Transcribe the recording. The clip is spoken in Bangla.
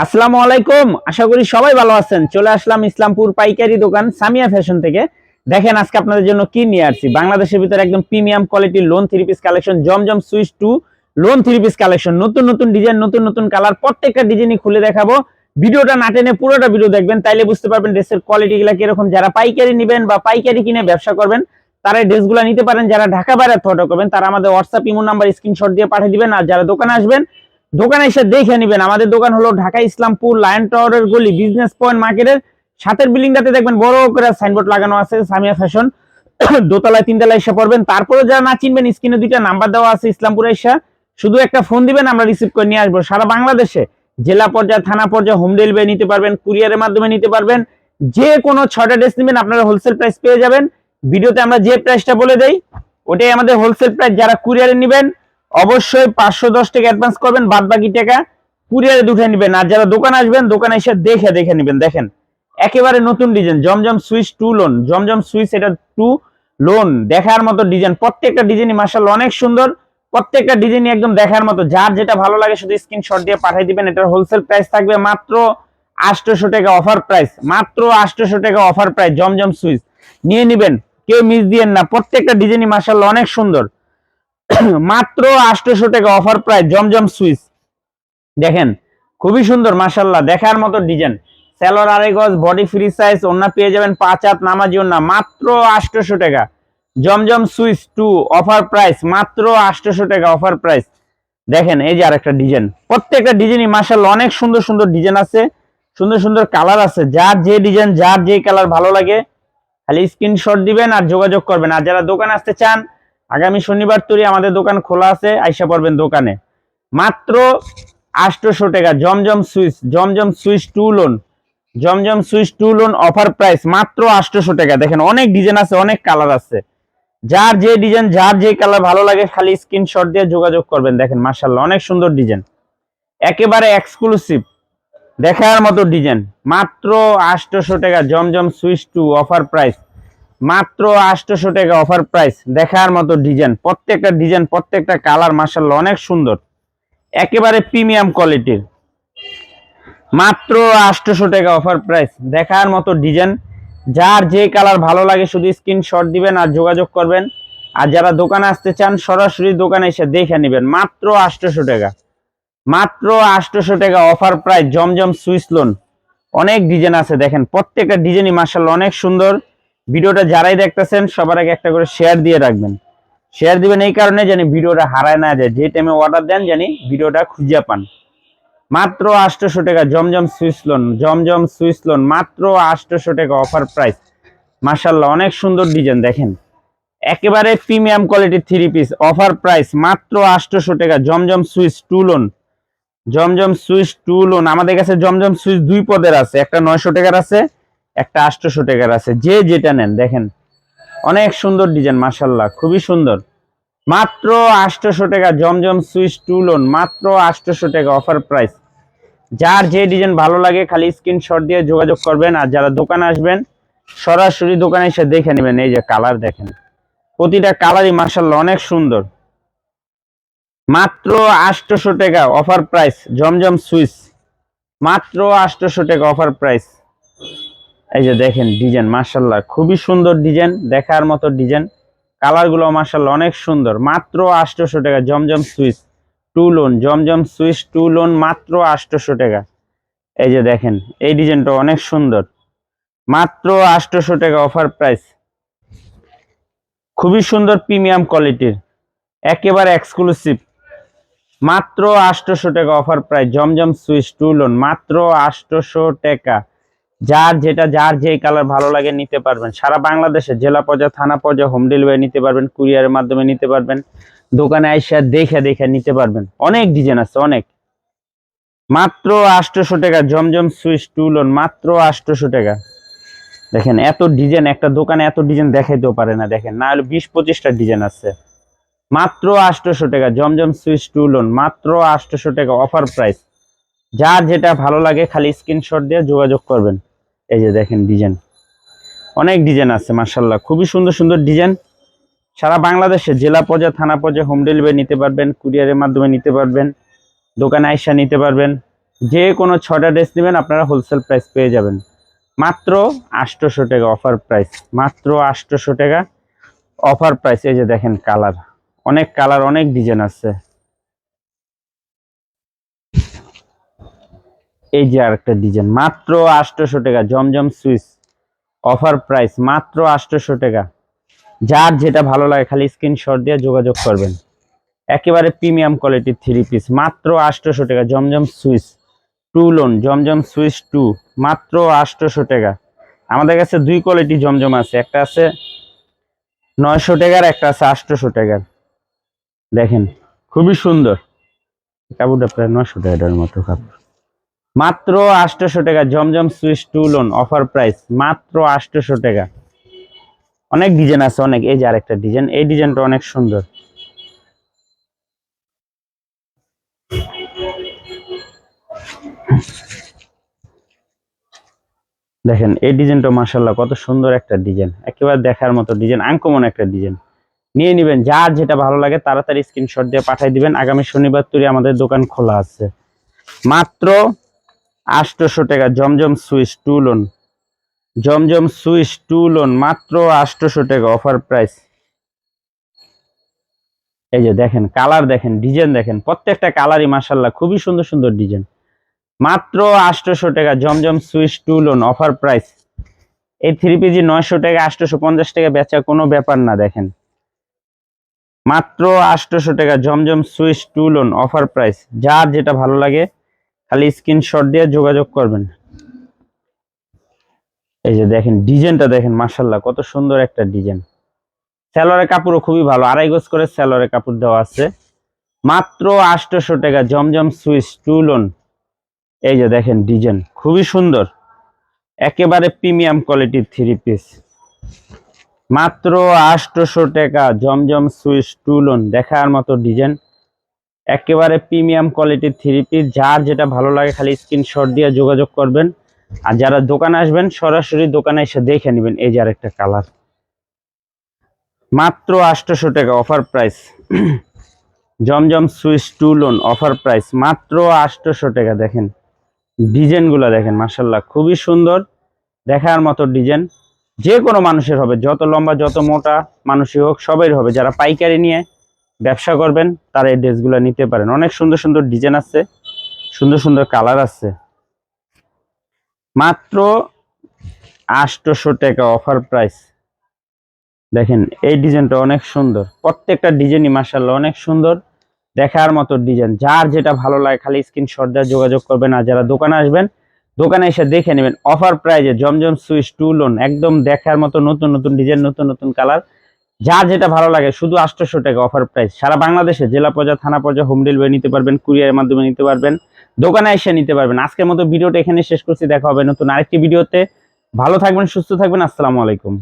আসসালামু আলাইকুম। আশা করি সবাই ভালো আছেন। চলে আসলাম ইসলামপুর পাইকারি দোকান সামিয়া ফ্যাশন থেকে। দেখেন আজকে আপনাদের জন্য কি নিয়ে আসছি? বাংলাদেশের ভিতরে একদম প্রিমিয়াম কোয়ালিটির lawn three piece collection, Zamzam switch two lawn three piece collection. নতুন নতুন ডিজাইন, নতুন নতুন কালার প্রত্যেকটা ডিজাইনই খুলে দেখাবো। ভিডিওটা না টেনে পুরোটা ভিডিও দেখবেন, তাইলে বুঝতে পারবেন ড্রেসের কোয়ালিটি গুলা কীরকম। যারা পাইকারি নেবেন বা পাইকারি কিনে ব্যবসা করবেন, তারা ড্রেসগুলো নিতে পারেন। যারা ঢাকা বাইরে ফটো করবেন, তারা আমাদের হোয়াটসঅ্যাপ ইমো নাম্বার স্ক্রিনশট দিয়ে পাঠিয়ে দিবেন। আর যারা দোকানে আসবেন দোকানে এসে দেখে নেবেন। আমাদের দোকান হলো ঢাকা ইসলামপুর লায়ন টাওয়ারের গলি বিজনেস পয়েন্ট মার্কেটের সাথের বিল্ডিংটাতে দেখবেন বড় করে সাইনবোর্ড লাগানো আছে, সামিয়া ফ্যাশন দোতলায় তিনতলায় এসে পড়বেন। তারপরে যারা না চিনবেন স্ক্রিনে দুইটা নাম্বার দেওয়া আছে, ইসলামপুরে এসে শুধু একটা ফোন দিবেন, আমরা রিসিভ করে নিয়ে আসব। সারা বাংলাদেশে জেলা পর্যায়ে, থানা পর্যায়ে হোম ডেলিভারি নিতে পারবেন কুরিয়ারের মাধ্যমে নিতে পারবেন। যে কোনো ছয়টা ড্রেস নেবেন, আপনারা হোলসেল প্রাইস পেয়ে যাবেন। ভিডিওতে আমরা যে প্রাইসটা বলে দেই, ওটাই আমাদের হোলসেল প্রাইস যারা কুরিয়ারে নেবেন অবশ্যই পাঁচশো দশ টাকা অ্যাডভান্স করবেন বাদ বাকি টাকা কুরিয়ারে দুঠে নেবেন। আর যারা দোকান আসবেন, দোকানে এসে দেখে দেখে নেবেন। দেখেন, একেবারে নতুন design Zamzam switch two lawn Zamzam switch এটা টু লোন দেখার মতো ডিজাইন প্রত্যেকটা ডিজাইনই মার্শাল অনেক সুন্দর। প্রত্যেকটা ডিজাইনই একদম দেখার মতো। যার যেটা ভালো লাগে শুধু স্ক্রিনশট দিয়ে পাঠিয়ে দিবেন। এটার হোলসেল প্রাইস থাকবে মাত্র আটশোশো টাকা অফার প্রাইস মাত্র আটশোশো টাকা অফার প্রাইস জমজম সুইচ। নিয়ে নিবেন, কেউ মিস দিয়েন না। প্রত্যেকটা ডিজাইনই মার্শাল অনেক সুন্দর। মাত্র আটশোশো টাকা অফার প্রাইস জমজম সুইচ। দেখেন, খুবই সুন্দর মাসাল্লাহ দেখার মতো ডিজাইন স্যালোর আড়াই গজ বডি ফ্রি সাইজ ওনা পেয়ে যাবেন পাঁচ হাত নামাজি ওনা মাত্র আটশোশো টাকা। Zamzam switch two offer price মাত্র আটশোশো টাকা অফার প্রাইস দেখেন, এই যে আরেকটা ডিজাইন প্রত্যেকটা ডিজাইনই মাসাল্লাহ অনেক সুন্দর সুন্দর ডিজাইন আছে, সুন্দর সুন্দর কালার আছে। যার যে ডিজাইন যার যে কালার ভালো লাগে, খালি স্ক্রিনশট দিবেন আর যোগাযোগ করবেন। আর যারা দোকানে আসতে চান আগামী শনিবার তৈরি আমাদের দোকান খোলা আছে, আইসা পড়বেন দোকানে। মাত্র আটশোশো টাকা, Zamzam switch Zamzam switch two lawn. Zamzam switch two lawn offer price মাত্র আটশোশো টাকা। দেখেন, অনেক ডিজাইন আছে, অনেক কালার আছে। যার যে ডিজাইন, যার যে কালার ভালো লাগে, খালি স্ক্রিনশট দিয়ে যোগাযোগ করবেন। দেখেন মার্শাল্লাহ অনেক সুন্দর ডিজাইন। একেবারে এক্সক্লুসিভ দেখার মতো ডিজাইন। মাত্র আটশোশো টাকা, Zamzam switch two offer price. মাত্র আটশোশো টাকা অফার প্রাইস দেখার মতো ডিজাইন প্রত্যেকটা ডিজাইন প্রত্যেকটা কালার মার্শাল্লাহ অনেক সুন্দর। একেবারে প্রিমিয়াম কোয়ালিটির মাত্র আটশোশো টাকা অফার প্রাইস দেখার মতো ডিজাইন যার যে কালার ভালো লাগে, শুধু স্ক্রিনশট দিবেন আর যোগাযোগ করবেন। আর যারা দোকানে আসতে চান, সরাসরি দোকানে এসে দেখে নেবেন। মাত্র আটশোশো টাকা। মাত্র আটশোশো টাকা offer price Zamzam swiss lawn অনেক ডিজাইন আছে, দেখেন। প্রত্যেকটা ডিজাইনই মার্শাল্লাহ অনেক সুন্দর। ভিডিওটা যারাই দেখতেছেন, সবার আগে একটা করে শেয়ার দিয়ে রাখবেন। শেয়ার দিবেন এই কারণে জানি ভিডিওটা হারায় না যায়। যে টাইমে অর্ডার দেন, জানি ভিডিওটা খুঁজে পান। মাত্র আটশোশো টাকা, Zamzam swiss lawn Zamzam swiss lawn মাত্র আটশোশো টাকা অফার প্রাইস মার্শাল্লাহ অনেক সুন্দর ডিজাইন দেখেন। একেবারে প্রিমিয়াম কোয়ালিটির থ্রি পিস অফার প্রাইস মাত্র আটশোশো টাকা, Zamzam switch two lawn Zamzam switch two lawn আমাদের কাছে জমজম সুইচ দুই পদের আছে, একটা নয়শো টাকার আছে একটা আটশোশো টাকার আছে। যে যেটা নেন, দেখেন, অনেক সুন্দর ডিজাইন মাসাল্লাহ খুবই সুন্দর। মাত্র আটশোশো টাকা, জমজম সুইচ টু লোন, মাত্র আটশোশো টাকা অফার প্রাইস। যার যে ডিজাইন ভালো লাগে, খালি স্ক্রিনশট দিয়ে যোগাযোগ করবেন আর যারা দোকানে আসবেন, সরাসরি দোকানে এসে দেখে নেবেন। এই যে কালার দেখেন, প্রতিটা কালারই মাসাল্লাহ অনেক সুন্দর। মাত্র আটশোশো টাকা অফার প্রাইস, জমজম সুইচ। মাত্র আটশোশো টাকা অফার প্রাইস। এই যে দেখেন ডিজাইন মার্শাল্লাহ খুবই সুন্দর ডিজাইন, দেখার মতো ডিজাইন। কালারগুলো মার্শাল্লাহ অনেক সুন্দর, মাত্র আটশোশো টাকা, Zamzam switch, two lawn, Zamzam switch, two lawn, মাত্র আটশোশো টাকা। এই যে দেখেন, এই ডিজাইনটা অনেক সুন্দর, মাত্র আটশোশো টাকা অফার প্রাইস। খুবই সুন্দর প্রিমিয়াম কোয়ালিটির, একেবারে এক্সক্লুসিভ, মাত্র আটশোশো টাকা offer price, Zamzam switch, two lawn, মাত্র আটশোশো টাকা। যার যেটা, যার যে কালার ভালো লাগে নিতে পারবেন। সারা বাংলাদেশে জেলা পর্যায়ে, থানা পর্যায়ে হোম ডেলিভারি নিতে পারবেন কুরিয়ারের মাধ্যমে নিতে পারবেন। দোকানে আইসা দেখে দেখে নিতে পারবেন। অনেক ডিজাইন আছে, অনেক। মাত্র আটশোশো টাকা, জমজম সুইচ টু লোন, মাত্র আটশোশো টাকা। দেখেন, এত ডিজাইন একটা দোকানে এত ডিজাইন দেখাইতেও পারে না, দেখেন। না হলে বিশ পঁচিশটা ডিজাইন আছে। মাত্র আটশোশো টাকা, জমজম সুইচ টু লোন, মাত্র আটশোশো টাকা অফার প্রাইস যার যেটা ভালো লাগে, খালি স্ক্রিনশট দিয়ে যোগাযোগ করবেন। এই যে দেখেন ডিজাইন। অনেক ডিজাইন আছে মার্শাল্লাহ খুবই সুন্দর সুন্দর ডিজাইন। সারা বাংলাদেশে জেলা পর্যায়ে, থানা পর্যায়ে হোম ডেলিভারি নিতে পারবেন কুরিয়ারের মাধ্যমে নিতে পারবেন, দোকানে আইসা নিতে পারবেন। যে কোনো ছটা ড্রেস নেবেন, আপনারা হোলসেল প্রাইস পেয়ে যাবেন। মাত্র আটশোশো টাকা অফার প্রাইস মাত্র আটশোশো টাকা অফার প্রাইস এই যে দেখেন কালার অনেক কালার অনেক ডিজাইন আছে। এই যে আরেকটা ডিজাইন, মাত্র আটশোশো টাকা, জমজম সুইচ, অফার প্রাইস মাত্র আটশোশো টাকা। যার যেটা ভালো লাগে খালি স্ক্রিনশট দিয়ে যোগাযোগ করবেন। একেবারে প্রিমিয়াম কোয়ালিটির থ্রি পিস, মাত্র আটশোশো টাকা, Zamzam switch, two lawn, Zamzam switch two, মাত্র আটশোশো টাকা। আমাদের কাছে দুই কোয়ালিটি জমজম আছে, একটা আছে নয়শো টাকার, একটা আছে আটশোশো টাকার। দেখেন, খুবই সুন্দর। কাপড়টা প্রায় নয়শো টাকার মতো কাপড়। মাত্র আটশোশো টাকা, Zamzam switch two lawn, offer price, মাত্র আটশোশো টাকা। অনেক ডিজাইন আছে, অনেক। এই যে আরেকটা ডিজাইন, এই ডিজাইনটা অনেক সুন্দর। দেখেন, এই ডিজাইনটা মাসাল্লাহ কত সুন্দর একটা ডিজাইন। একেবারে দেখার মতো ডিজাইন, আনকমন একটা ডিজাইন। নিয়ে নিবেন, যার যেটা ভালো লাগে তাড়াতাড়ি স্ক্রিনশট দিয়ে পাঠিয়ে দিবেন। আগামী শনিবার তুই আমাদের দোকান খোলা আছে। মাত্র আটশোশো টাকা, Zamzam switch two lawn. Zamzam switch two lawn, মাত্র আটশোশো টাকা অফার প্রাইস। এই যে দেখেন, কালার দেখেন, ডিজাইন দেখেন, প্রত্যেকটা কালারই মাসাল্লাহ খুবই সুন্দর সুন্দর ডিজাইন। মাত্র আটশোশো টাকা Zamzam switch two lawn offer price. এই থ্রি পিজি নয়শো টাকা আটশোশো পঞ্চাশ টাকা বেচা কোনো ব্যাপার না, দেখেন। মাত্র আটশোশো টাকা Zamzam switch two lawn offer price. যার যেটা ভালো লাগে খালি স্ক্রিনশট দিয়ে যোগাযোগ করবেন। এই যে দেখেন, ডিজাইনটা দেখেন মার্শাল্লাহ কত সুন্দর একটা ডিজাইন। স্যালোয়ারের কাপড়ও খুবই ভালো, আড়াই গোজ করে স্যালোয়ারের কাপড় দেওয়া আছে। মাত্র আটশোশো টাকা, জমজম সুইচ, টু লোন। এই যে দেখেন, ডিজাইন খুবই সুন্দর। একেবারে প্রিমিয়াম কোয়ালিটির থ্রি পিস। মাত্র আটশোশো টাকা, জমজম সুইচ, টু লোন, দেখার মতো ডিজাইন। একেবারে প্রিমিয়াম কোয়ালিটির থ্রি পিস, যার যেটা ভালো লাগে খালি স্ক্রিনশট দিয়ে যোগাযোগ করবেন। আর যারা দোকানে আসবেন, সরাসরি দোকানে এসে দেখে নেবেন এই যে আরেকটা কালার। মাত্র আটশোশো টাকা offer price. Zamzam switch two lawn offer price. মাত্র আটশোশো টাকা দেখেন। ডিজাইনগুলো দেখেন মার্শাল্লাহ খুবই সুন্দর। দেখার মতো ডিজাইন। যে কোনো মানুষের হবে, যত লম্বা, যত মোটা মানুষই হোক সবাই হবে। যারা পাইকারি নিয়ে ব্যবসা করবেন, তারা এই ড্রেসগুলো নিতে পারেন। অনেক সুন্দর সুন্দর ডিজাইন আছে, সুন্দর সুন্দর কালার আছে। মাত্র আটশোশো টাকা অফার প্রাইস। দেখেন, এই ডিজাইনটা অনেক সুন্দর। প্রত্যেকটা ডিজাইনই মাসাল্লাহ অনেক সুন্দর। দেখার মতো ডিজাইন। যার যেটা ভালো লাগে খালি স্ক্রিনশট দিয়ে যোগাযোগ করবেন আর যারা দোকানে আসবেন, দোকানে এসে দেখে নেবেন। অফার প্রাইজে জমজম সুইচ টু লোন একদম দেখার মতো নতুন নতুন ডিজাইন, নতুন নতুন কালার। যার যেটা ভালো লাগে, শুধু আটশোশো টাকা অফার প্রাইস সারা বাংলাদেশে জেলা পর্যায়ে, থানা পর্যায়ে হোম ডেলিভারি নিতে পারবেন কুরিয়ারের মাধ্যমে নিতে পারবেন, দোকানে এসে নিতে পারবেন। আজকের মতো ভিডিওটা এখানে শেষ করছি, দেখা হবে নতুন আরেকটি ভিডিওতে। ভালো থাকবেন, সুস্থ থাকবেন, আসসালামু আলাইকুম।